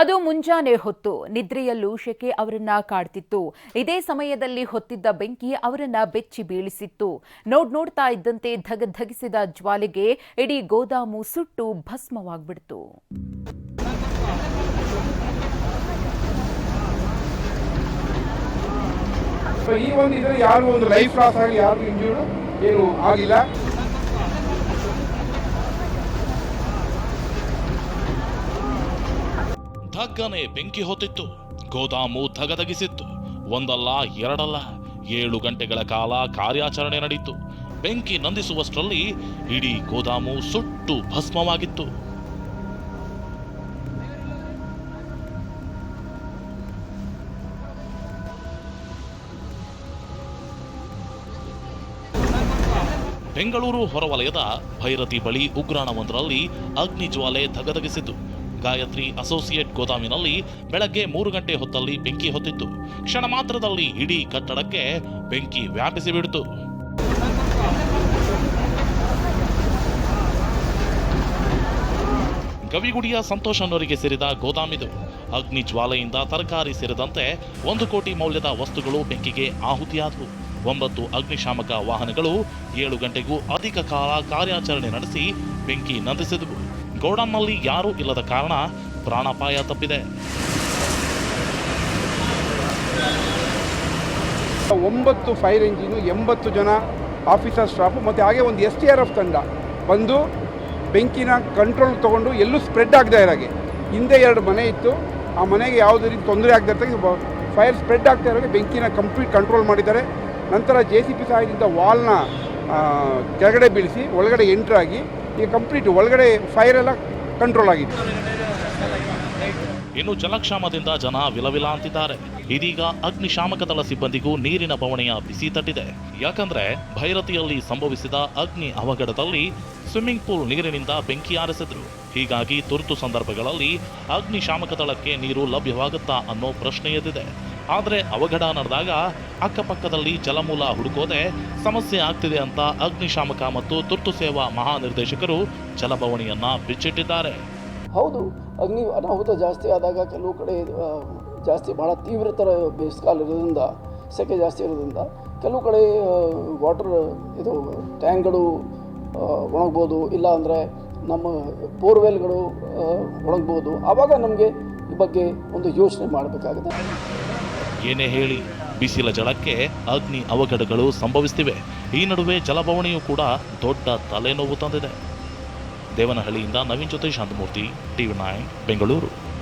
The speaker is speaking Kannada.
ಅದು ಮುಂಜಾನೆ ಹೊತ್ತು. ನಿದ್ರೆಯಲ್ಲೂ ಶೆಕೆ ಅವರನ್ನ ಕಾಡ್ತಿತ್ತು. ಇದೇ ಸಮಯದಲ್ಲಿ ಹೊತ್ತಿದ್ದ ಬೆಂಕಿ ಅವರನ್ನ ಬೆಚ್ಚಿ ಬೀಳಿಸಿತ್ತು. ನೋಡ್ ನೋಡ್ತಾ ಇದ್ದಂತೆ ಧಗ ಧಗಿಸಿದ ಜ್ವಾಲೆಗೆ ಇಡೀ ಗೋದಾಮು ಸುಟ್ಟು ಭಸ್ಮವಾಗ್ಬಿಡ್ತು. ಈ ಒಂದು ಯಾರು ಒಂದು ಲೈಫ್ ಲಾಸ್ ಆಗಿ ಯಾರು ಇಂಜೂರ್ಡ್ ಏನು ಆಗಿಲ್ಲ. ಧಗ್ಗನೆ ಬೆಂಕಿ ಹೊತ್ತಿತ್ತು. ಗೋದಾಮು ಧಗಧಗಿಸಿತ್ತು. ಒಂದಲ್ಲ, ಎರಡಲ್ಲ, ಏಳು ಗಂಟೆಗಳ ಕಾಲ ಕಾರ್ಯಾಚರಣೆ ನಡೆಯಿತು ಬೆಂಕಿ ನಂದಿಸುವಷ್ಟರಲ್ಲಿ ಇಡೀ ಗೋದಾಮು ಸುಟ್ಟು ಭಸ್ಮವಾಗಿತ್ತು. ಬೆಂಗಳೂರು ಹೊರವಲಯದ ಭೈರತಿ ಬಳಿ ಉಗ್ರಾಣವೊಂದರಲ್ಲಿ ಅಗ್ನಿ ಜ್ವಾಲೆ ಧಗಧಗಿಸಿತು. ಗಾಯತ್ರಿ ಅಸೋಸಿಯೇಟ್ ಗೋದಾಮಿನಲ್ಲಿ ಬೆಳಗ್ಗೆ ಮೂರು ಗಂಟೆ ಹೊತ್ತಲ್ಲಿ ಬೆಂಕಿ ಹೊತ್ತಿತ್ತು. ಕ್ಷಣ ಮಾತ್ರದಲ್ಲಿ ಇಡೀ ಕಟ್ಟಡಕ್ಕೆ ಬೆಂಕಿ ವ್ಯಾಪಿಸಿಬಿಡಿತು ಗವಿಗುಡಿಯ ಸಂತೋಷ್ ಅನ್ನೋರಿಗೆ ಸೇರಿದ ಗೋದಾಮಿದು. ಅಗ್ನಿ ಜ್ವಾಲೆಯಿಂದ ತರಕಾರಿ ಸೇರಿದಂತೆ ಒಂದು ಕೋಟಿ ಮೌಲ್ಯದ ವಸ್ತುಗಳು ಬೆಂಕಿಗೆ ಆಹುತಿಯಾದವು. ಒಂಬತ್ತು ಅಗ್ನಿಶಾಮಕ ವಾಹನಗಳು ಏಳು ಗಂಟೆಗೂ ಅಧಿಕ ಕಾಲ ಕಾರ್ಯಾಚರಣೆ ನಡೆಸಿ ಬೆಂಕಿ ನಂದಿಸಿದವು. ಗೋಡಾನ್ನಲ್ಲಿ ಯಾರೂ ಇಲ್ಲದ ಕಾರಣ ಪ್ರಾಣಾಪಾಯ ತಪ್ಪಿದೆ. ಒಂಬತ್ತು ಫೈರ್ ಇಂಜಿನು, ಎಂಬತ್ತು ಜನ ಆಫೀಸರ್ ಸ್ಟಾಫ್, ಮತ್ತು ಹಾಗೆ ಒಂದು ಎಸ್ ಟಿ ಆರ್ ಎಫ್ ತಂಡ ಬಂದು ಬೆಂಕಿನ ಕಂಟ್ರೋಲ್ ತೊಗೊಂಡು ಎಲ್ಲೂ ಸ್ಪ್ರೆಡ್ ಆಗದೆ ಇರೋಗೆ ಹಿಂದೆ ಎರಡು ಮನೆ ಇತ್ತು. ಆ ಮನೆಗೆ ಯಾವುದೇ ರೀತಿ ತೊಂದರೆ ಆಗದೆ ಫೈರ್ ಸ್ಪ್ರೆಡ್ ಆಗ್ತಾ ಇರೋಗೆ ಬೆಂಕಿನ ಕಂಪ್ಲೀಟ್ ಕಂಟ್ರೋಲ್ ಮಾಡಿದ್ದಾರೆ. ನಂತರ ಜೆ ಸಿ ಪಿ ಸಹಾಯದಿಂದ ವಾಲ್ನ ಕೆಳಗಡೆ ಬೀಳಿಸಿ, ಒಳಗಡೆ ಎಂಟ್ರಾಗಿ ಈಗ ಕಂಪ್ಲೀಟ್ ಒಳಗಡೆ ಫೈರ್ ಎಲ್ಲ ಕಂಟ್ರೋಲ್ ಆಗಿದೆ ಇನ್ನು ಜಲಕ್ಷಾಮದಿಂದ ಜನ ವಿಲವಿಲ ಅಂತಿದ್ದಾರೆ. ಇದೀಗ ಅಗ್ನಿಶಾಮಕ ದಳ ಸಿಬ್ಬಂದಿಗೂ ನೀರಿನ ಬವಣೆಯ ಬಿಸಿ ತಟ್ಟಿದೆ. ಯಾಕಂದ್ರೆ ಭೈರತಿಯಲ್ಲಿ ಸಂಭವಿಸಿದ ಅಗ್ನಿ ಅವಘಡದಲ್ಲಿ ಸ್ವಿಮ್ಮಿಂಗ್ ಪೂಲ್ ನೀರಿನಿಂದ ಬೆಂಕಿ ಆರಿಸಿದ್ರು. ಹೀಗಾಗಿ ತುರ್ತು ಸಂದರ್ಭಗಳಲ್ಲಿ ಅಗ್ನಿಶಾಮಕ ದಳಕ್ಕೆ ನೀರು ಲಭ್ಯವಾಗುತ್ತಾ ಅನ್ನೋ ಪ್ರಶ್ನೆ ಎದ್ದಿದೆ. ಆದರೆ ಅವಘಡ ನಡೆದಾಗ ಅಕ್ಕಪಕ್ಕದಲ್ಲಿ ಜಲಮೂಲ ಹುಡುಕೋದೆ ಸಮಸ್ಯೆ ಆಗ್ತಿದೆ ಅಂತ ಅಗ್ನಿಶಾಮಕ ಮತ್ತು ತುರ್ತು ಸೇವಾ ಮಹಾನಿರ್ದೇಶಕರು ಜಲಭವಣಿಯನ್ನ ಬಿಚ್ಚಿಟ್ಟಿದ್ದಾರೆ. ಹೌದು, ಅಗ್ನಿ ಅನಾಹುತ ಜಾಸ್ತಿ ಆದಾಗ ಕೆಲವು ಕಡೆ ಜಾಸ್ತಿ ಭಾಳ ತೀವ್ರತರ ಬೇಸಿಗೆಕಾಲ ಇರೋದ್ರಿಂದ, ಸೆಕೆ ಜಾಸ್ತಿ ಇರೋದ್ರಿಂದ ಕೆಲವು ಕಡೆ ವಾಟರ್ ಇದು ಟ್ಯಾಂಕ್ಗಳು ಒಣಗ್ಬೋದು, ಇಲ್ಲ ಅಂದರೆ ನಮ್ಮ ಬೋರ್ವೆಲ್ಗಳು ಒಣಗ್ಬೋದು. ಆವಾಗ ನಮಗೆ ಈ ಬಗ್ಗೆ ಒಂದು ಯೋಚನೆ ಮಾಡಬೇಕಾಗುತ್ತೆ. ಏನೇ ಹೇಳಿ ಬಿಸಿಲ ಜಳಕ್ಕೆ ಅಗ್ನಿ ಅವಘಡಗಳು ಸಂಭವಿಸುತ್ತಿವೆ ಈ ನಡುವೆ ಜಲಬವಣೆಯೂ ಕೂಡ ದೊಡ್ಡ ತಲೆನೋವು ತಂದಿದೆ. ದೇವನಹಳ್ಳಿಯಿಂದ ನವೀನ್ ಜೊತೆ ಶಾಂತಮೂರ್ತಿ ಟಿವಿ ನೈನ್, ಬೆಂಗಳೂರು.